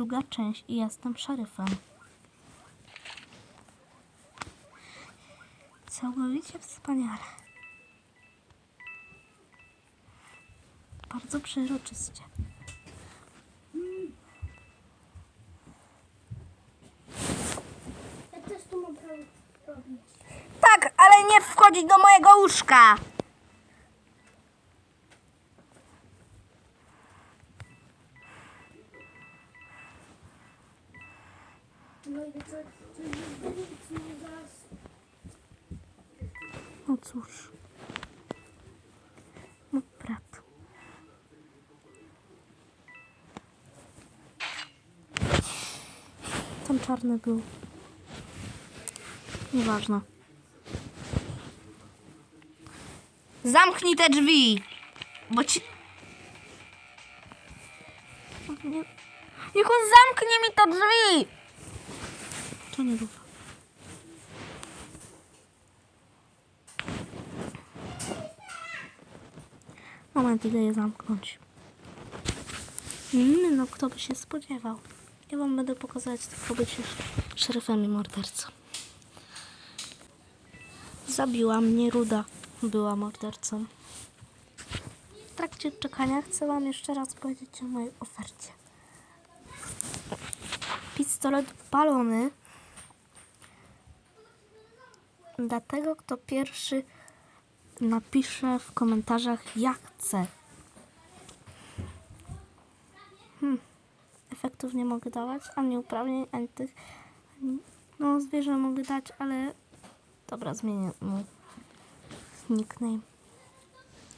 druga część i jestem szeryfem. Całkowicie wspaniale. Bardzo przejrzyście. Ja też robić. Tak, ale nie wchodzić do mojego łóżka. No. No cóż. Brat. Ten czarny był. Nieważne. Zamknij te drzwi! Bo ci... Nie... Niech on zamknie mi to drzwi! To nie dużo. Moment, idę je zamknąć. Mm, no kto by się spodziewał. Ja wam będę pokazać, kto być szeryfem i mordercą. Zabiła mnie Ruda. Była mordercą. W trakcie czekania chcę wam jeszcze raz powiedzieć o mojej ofercie. Pistolet palony dla tego, kto pierwszy napisze w komentarzach ja chcę. Hmm. Efektów nie mogę dawać, ani uprawnień, ani tych. Ani... No, zwierzę mogę dać, ale. Dobra, zmienię mu nickname.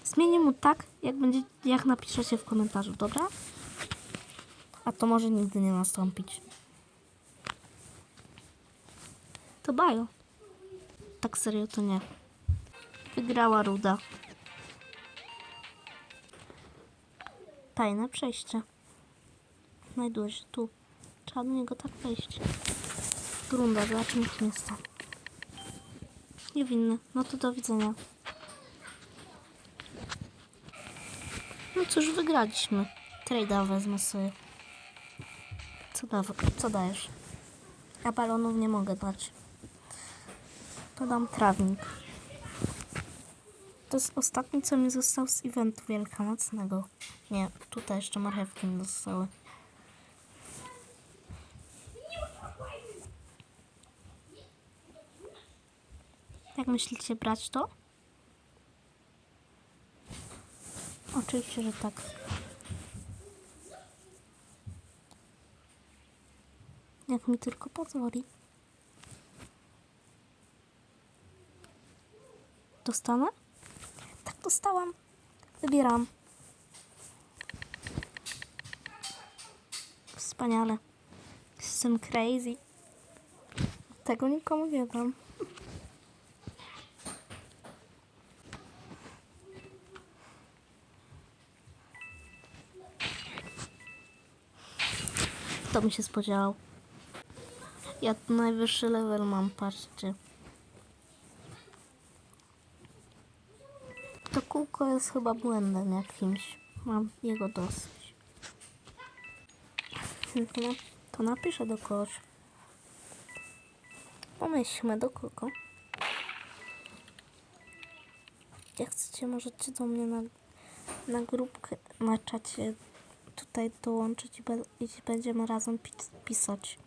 Zmienię mu tak, jak będzie, jak napiszecie w komentarzu, dobra? A to może nigdy nie nastąpić. To bajo. Tak serio to nie. Wygrała Ruda. Tajne przejście. Znajduje się tu. Trzeba do niego tak wejść. Runda, zobaczymy kim jest tam. Niewinny. No to do widzenia. No cóż, wygraliśmy. Trade'a wezmę sobie. Co, da, co dajesz? Ja balonów nie mogę dać. To dam trawnik. To jest ostatni, co mi został z eventu wielkanocnego. Nie, tutaj jeszcze marchewki mi zostały. Jak myślicie, brać to? Oczywiście, że tak. Jak mi tylko pozwoli. Dostanę? Tak, dostałam. Wybieram. Wspaniale. Jestem crazy. Tego nikomu nie dam. Kto mi się spodziewał? Ja tu najwyższy level mam, patrzcie. To kółko jest chyba błędem jakimś. Mam jego dosyć. To, to napiszę do kogoś. Pomyślmy do kogo. Jak chcecie, możecie do mnie na, na grupkę, na czacie tutaj dołączyć i, be, i będziemy razem pis, pisać.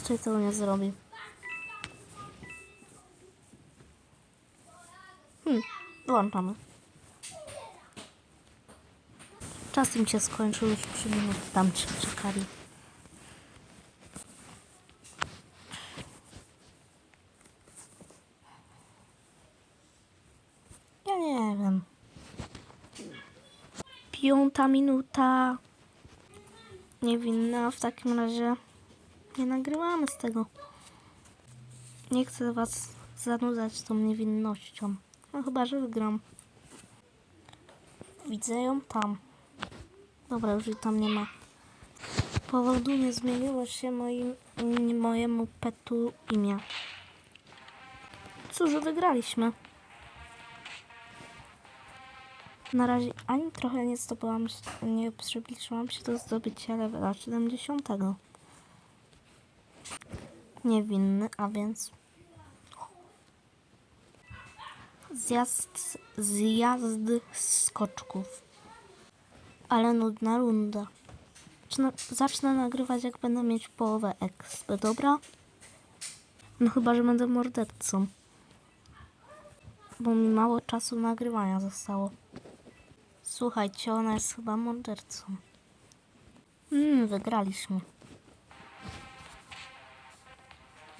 Raczej tego nie zrobi. Hmm, włączamy. Czas im się skończył, już 3 minuty tam ci czekali. Ja nie wiem. Piąta minuta. niewinny, a w takim razie nie nagrywamy z tego. Nie chcę was zanudzać tą niewinnością. No chyba, że wygram. Widzę ją tam. Dobra, już jej tam nie ma. Powodu nie zmieniło się moim, mojemu petu imię. Cóż, wygraliśmy. Na razie ani trochę nie zdobyłam, nie przybliżyłam się do zdobycia levela 70. Niewinny, a więc zjazd, zjazd skoczków. Ale nudna runda. Zacznę, zacznę nagrywać jak będę mieć połowę XP, dobra? No chyba, że będę mordercą. Bo mi mało czasu nagrywania zostało. Słuchajcie, ona jest chyba mordercą. Mmm, wygraliśmy.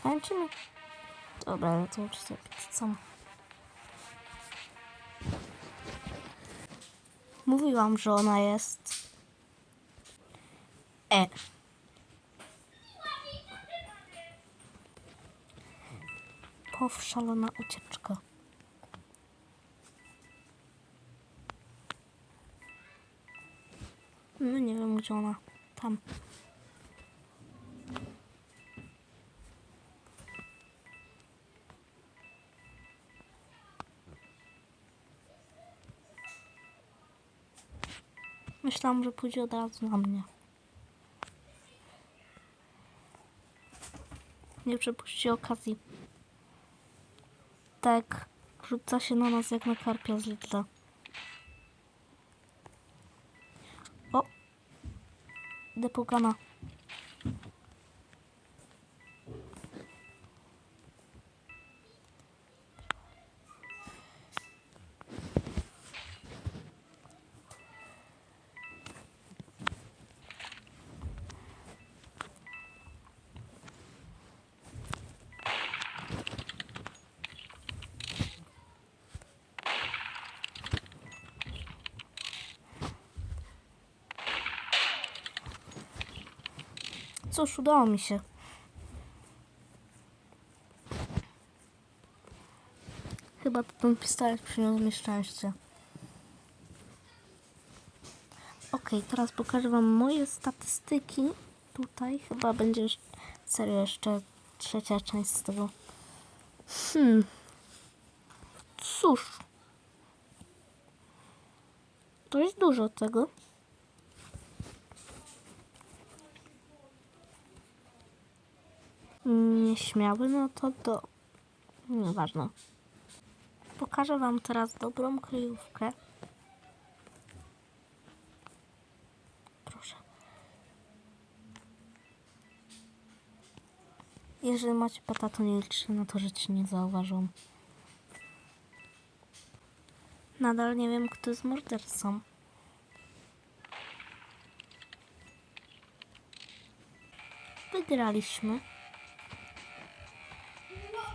Tańczymy? Dobra, ale to uczcie pizzą. Mówiłam, że ona jest... E. Powszalona ucieczka. No nie wiem, gdzie ona. Tam. Myślałam, że pójdzie od razu na mnie. Nie przepuści okazji. Tak, rzuca się na nas jak na karpia z Lidla. O! Idę Cóż, udało mi się. Chyba ten pistolet przyniósł mi szczęście. Ok, teraz pokażę wam moje statystyki. Tutaj chyba będzie serio jeszcze trzecia część z tego. Hmm. Cóż. Dość dużo tego. Nieśmiały, no to do... Nieważne. Pokażę wam teraz dobrą kryjówkę. Proszę. Jeżeli macie peta, to nie na to, że ci nie zauważą. Nadal nie wiem, kto jest mordercą. Wygraliśmy.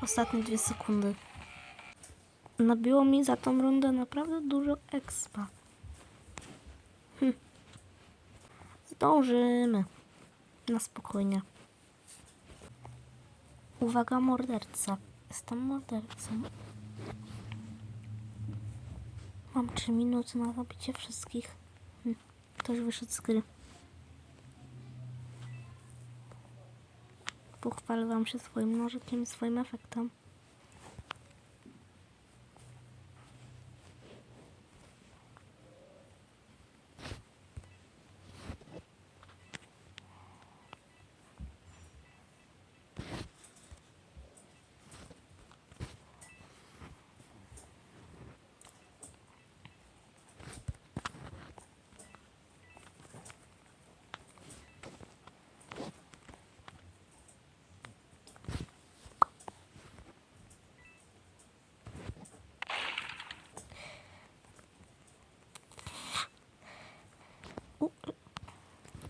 Ostatnie dwie sekundy. Nabiło mi za tą rundę naprawdę dużo expa. Hm. Zdążymy. Na spokojnie. Uwaga, morderca. Jestem mordercą. Mam 3 minuty na zabicie wszystkich. Hm. Ktoś wyszedł z gry. Pochwalę wam się swoim nożykiem swoim efektem.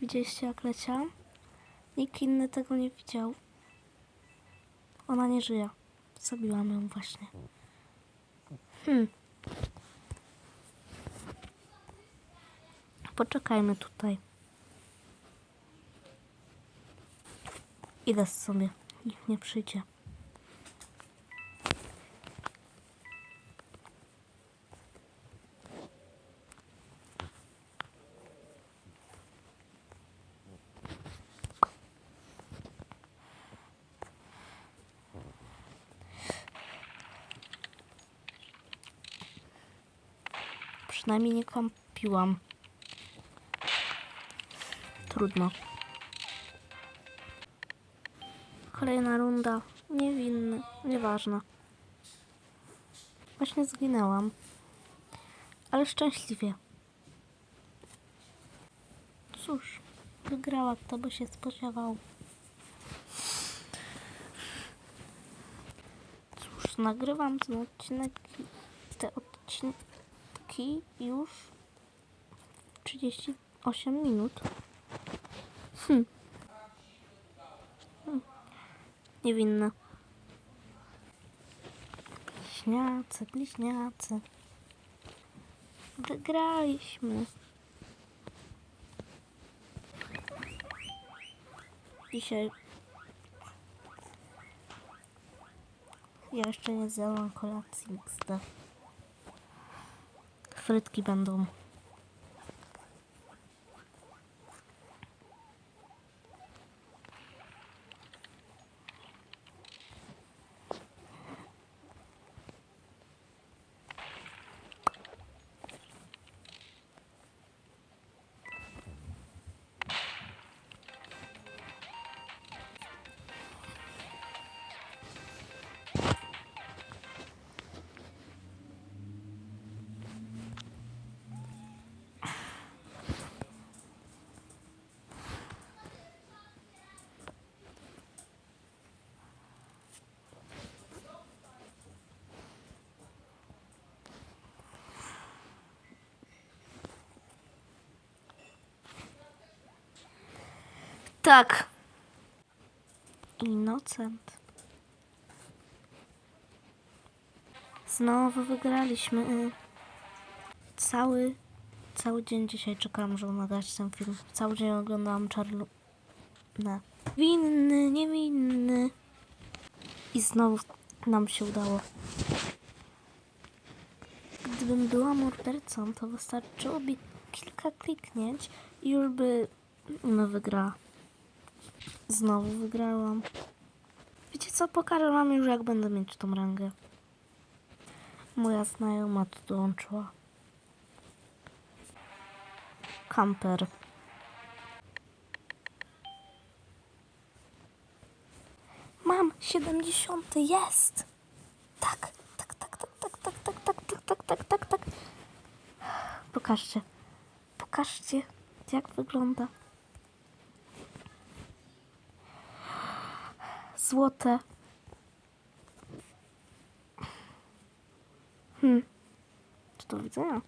Widzieliście jak leciałam? Nikt inny tego nie widział. Ona nie żyje. Zabiłam ją właśnie. Hmm. Poczekajmy tutaj. Idę sobie. Nikt nie przyjdzie. Przynajmniej nie kampiłam. Trudno. Kolejna runda. Niewinny. Nieważne. Właśnie zginęłam. Ale szczęśliwie. Cóż, wygrała, kto by się spodziewał. Cóż, nagrywam ten odcinek, te odcinki już 38 minut. Hm. Hm. Niewinne. Bliźniacy, bliźniacy. Wygraliśmy. Dzisiaj ja jeszcze nie zjadłam kolacji XD. Frytki będą. Tak. Innocent. Znowu wygraliśmy. y, Cały, cały dzień dzisiaj czekałam, żeby nagrać ten film. Cały dzień oglądałam Czarlu... Ne. Winny, niewinny. I znowu nam się udało. Gdybym była mordercą, to wystarczyłoby kilka kliknięć i już by ona wygrała. Znowu wygrałam. Wiecie co? Pokażę wam już jak będę mieć tą rangę. Moja znajoma tu dołączyła. Kamper. Mam 70. Jest! Tak, tak, tak, tak, tak, tak, tak, tak, tak, tak, tak, tak, tak. Pokażcie. Pokażcie, jak wygląda. Złote. Hmm. Czy do widzenia?